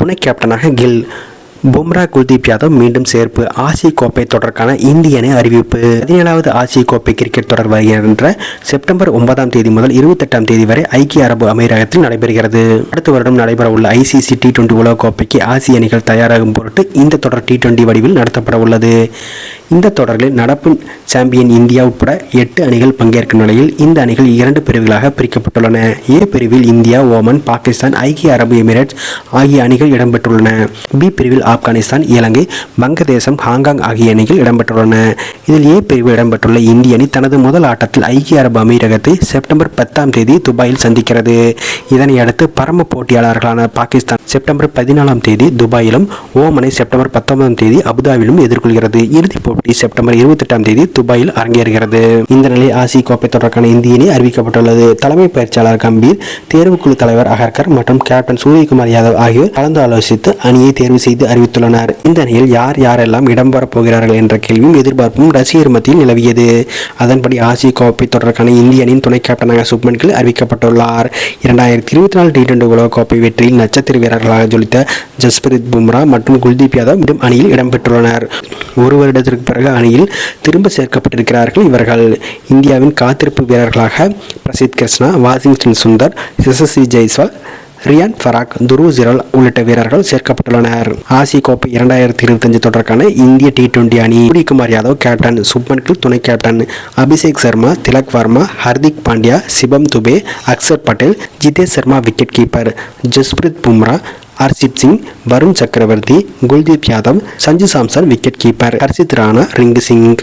துணை கேப்டனாக கில் பும்ரா குல்தீப் யாதவ் மீண்டும் சேர்ப்பு. ஆசிய கோப்பை தொடருக்கான இந்திய அணி அறிவிப்பு. பதினேழாவது ஆசிய கோப்பை கிரிக்கெட் தொடர் வருகின்ற செப்டம்பர் ஒன்பதாம் தேதி முதல் இருபத்தெட்டாம் தேதி வரை ஐக்கிய அரபு அமீரகத்தில் நடைபெறுகிறது. அடுத்த வருடம் நடைபெறவுள்ள ஐசிசி டி டுவெண்டி உலகக்கோப்பைக்கு ஆசிய அணிகள் தயாராகும் பொருட்டு இந்த தொடர் டி டுவெண்டி வடிவில் நடத்தப்பட உள்ளது. இந்த தொடரில் நடப்பு சாம்பியன் இந்தியா உட்பட எட்டு அணிகள் பங்கேற்கும் நிலையில் இந்த அணிகள் இரண்டு பிரிவுகளாக பிரிக்கப்பட்டுள்ளன. ஏ பிரிவில் இந்தியா ஓமன் பாகிஸ்தான் ஐக்கிய அரபு எமிரேட்ஸ் ஆகிய அணிகள் இடம்பெற்றுள்ளன. பி பிரிவில் ஆப்கானிஸ்தான் இலங்கை வங்கதேசம் ஹாங்காங் ஆகிய அணிகள் இடம்பெற்றுள்ளன. இதில் ஏ பிரிவு இடம்பெற்றுள்ள இந்திய அணி தனது முதல் ஆட்டத்தில் ஐக்கிய அரபு அமீரகத்தை செப்டம்பர் பத்தாம் தேதி துபாயில் சந்திக்கிறது. இதனை அடுத்து பரம போட்டியாளர்களான பாகிஸ்தான் செப்டம்பர் பதினாலாம் தேதி துபாயிலும் ஓமனை செப்டம்பர் பத்தொன்பதாம் தேதி அபுதாபிலும் எதிர்கொள்கிறது. இறுதிப் போட்டி செப்டம்பர் இருபத்தெட்டாம் தேதி துபாயில் அரங்கேறுகிறது. இந்த நிலையில் ஆசிய கோப்பை தொடர்கான இந்திய அணி அறிவிக்கப்பட்டுள்ளது. தலைமை பயிற்சியாளர் கம்பீர் தேர்வுக்குழு தலைவர் அகர்கர் மற்றும் கேப்டன் சூரியகுமார் யாதவ் ஆகியோர் கலந்து ஆலோசித்து அணியை தேர்வு செய்து அறிவித்துள்ளனர். இந்த அணியில் யார் யாரெல்லாம் இடம்பெறப் போகிறார்கள் என்ற கேள்வியும் எதிர்பார்ப்பும் ரசிகர் மத்தியில் நிலவியது. அதன்படி ஆசிய கோப்பை தொடர்கான இந்திய அணியின் துணை கேப்டனாக சுப்மன் கில் அறிவிக்கப்பட்டுள்ளார். இரண்டாயிரத்தி இருபத்தி நாலு டி டுவெண்டி உலகக்கோப்பை வெற்றியில் நட்சத்திர வீரர்களாக ஜொலித்த ஜஸ்பிரித் பும்ரா மற்றும் குல்தீப் யாதவ் மீண்டும் அணியில் இடம்பெற்றுள்ளனர். ஒரு வருடத்திற்கு பிறகு அணியில் திரும்ப சேர்க்கப்பட்டிருக்கிறார்கள் இவர்கள். இந்தியாவின் காத்திருப்பு வீரர்களாக பிரசித் கிருஷ்ணா வாஷிங்டன் சுந்தர் எஸ்எஸ்சி ஜெய்ஸ்வால் ரியான் ஃபராக் துருவ் ஜிரல் உள்ளிட்ட வீரர்கள் சேர்க்கப்பட்டுள்ளனர். ஆசிய கோப்பை இரண்டாயிரத்தி இருபத்தஞ்சு தொடருக்கான இந்திய டி டுவெண்டி அணி. சூரியகுமார் யாதவ் கேப்டன் சுப்மன் கில் துணை captain Abhishek Sharma Tilak Varma Hardik Pandya Shivam Dube Axar Patel Jitesh Sharma wicket keeper Jasprit Bumrah Arshdeep Singh Varun Chakravarthy Kuldeep Yadav Sanju Samson wicket keeper Harshit Rana Rinku Singh.